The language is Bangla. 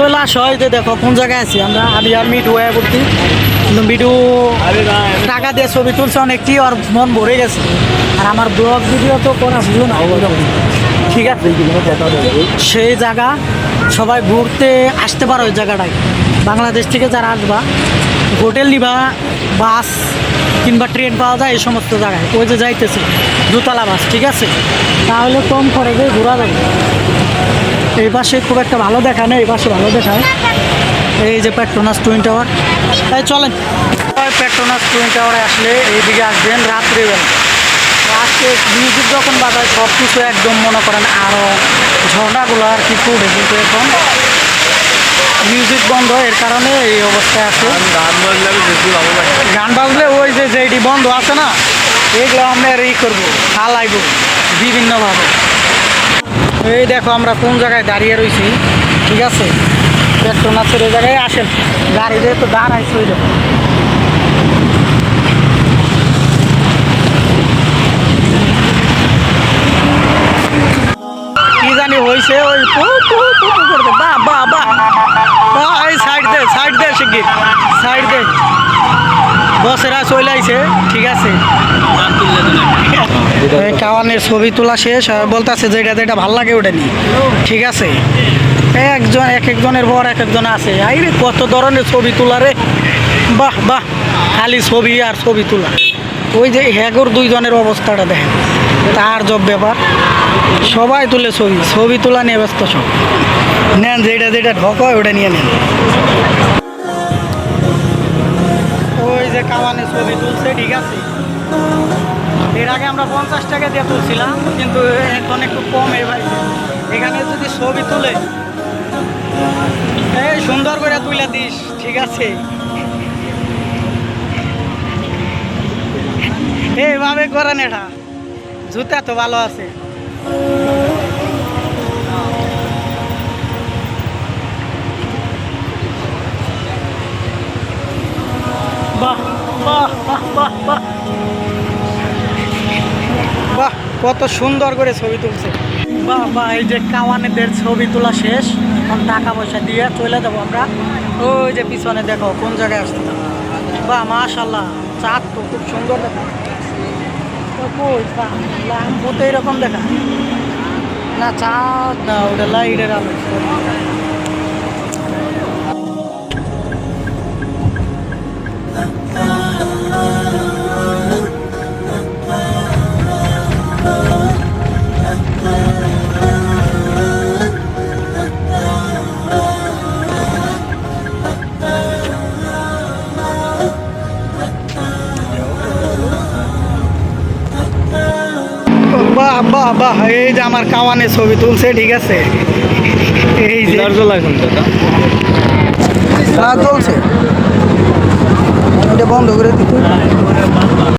চলে আসো এই যে দেখো কোন জায়গায় আছি আমরা? আমি আর মিটু হয়ে পড়ছি। কিন্তু মিটু টাকা দিয়ে ছবি তুলছে অনেকটি আর মন ভরে গেছে। আর আমার ব্লগ ভিডিও তো করা হলো না। ঠিক আছে? সেই জায়গা, সবাই ঘুরতে আসতে পারো ওই জায়গাটায়। বাংলাদেশ থেকে যারা আসবা, হোটেল নিবা, বাস কিংবা ট্রেন পাওয়া যায়, এই সমস্ত জায়গায়। ওই যে যাইতেছে, দোতলা বাস, ঠিক আছে? তাহলে কম খরচে ঘোরা যাবে। এই পাশে খুব একটা ভালো দেখায় না এই পাশে ভালো দেখায়। এই যে পেট্রোনাস টুইন টাওয়ার তাই চলেন। ওই পেট্রোনাস টুইন টাওয়ারে আসলে এইদিকে আসবেন রাত্রিবেলা আজকে মিউজিক যখন বাজায় সব কিছু একদম মনে করেন আরও ঝর্ণাগুলো আর কি পড়ে কিন্তু এখন। মিউজিক বন্ধ এর কারণে এই অবস্থায় আছে। গান বাজলে বেশি ভালো লাগে। গান বাজলে ওই যে যেটি বন্ধ আছে না এগুলো আমরা ই করব হালাইব বিভিন্নভাবে এই দেখো আমরা কোন জায়গায় দাঁড়িয়ে রয়েছি ঠিক আছে? পেট্রোনাথের এই জায়গায় আসেন। গাড়ি দিয়ে তো দাঁড়াইছে ওই ওই এই সাইড দে, সাইড সাইড দে। ঠিক আছে? কাওয়ানের ছবি তোলা শেষ বলতেছে যেটা যেটা ভালো লাগে ওটা ঠিক আছে? একজন এক একজনের পর এক একজন আছে। আই রে কত ধরনের ছবি তোলা রে। বাহ বাহ। খালি ছবি আর ছবি তোলা। ওই যে হ্যাগর দুইজনের অবস্থাটা দেখেন। তার জব ব্যাপার। সবাই তুলে ছবি ছবি তোলা নিয়ে ব্যস্ত সব। নেন, যেটা যেটা ঢক হয় ওটা নিয়ে নেন। পঞ্চাশ টাকা দিয়ে তুলছিলাম, কিন্তু এখন একটু কম এবার এখানে যদি ছবি তুলে, এই সুন্দর করে তুলে দিস, ঠিক আছে। এইভাবে করেন এটা জুতা তো ভালো আছে। বাহ বাহ বাহ বাহ বাহ। বাহ, কত সুন্দর করে ছবি তুলছে। বাহ বাহ, এই যে কাওয়ানেদের ছবি তোলা শেষ। এখন টাকা পয়সা দিয়ে চলে যাব আমরা। ওই যে পিছনে দেখো, কোন জায়গায় আসতে বাহ মাশাল্লাহ চাঁদ তো খুব সুন্দর দেখা। তো? এরকম দেখা। না, চাঁদ না, ওটা লাইটের আলো। বাহ বাহ এই যে আমার কাওয়ানে ছবি তুলছে ঠিক আছে? এই যে চলছে এটা বন্ধ করে দিতে।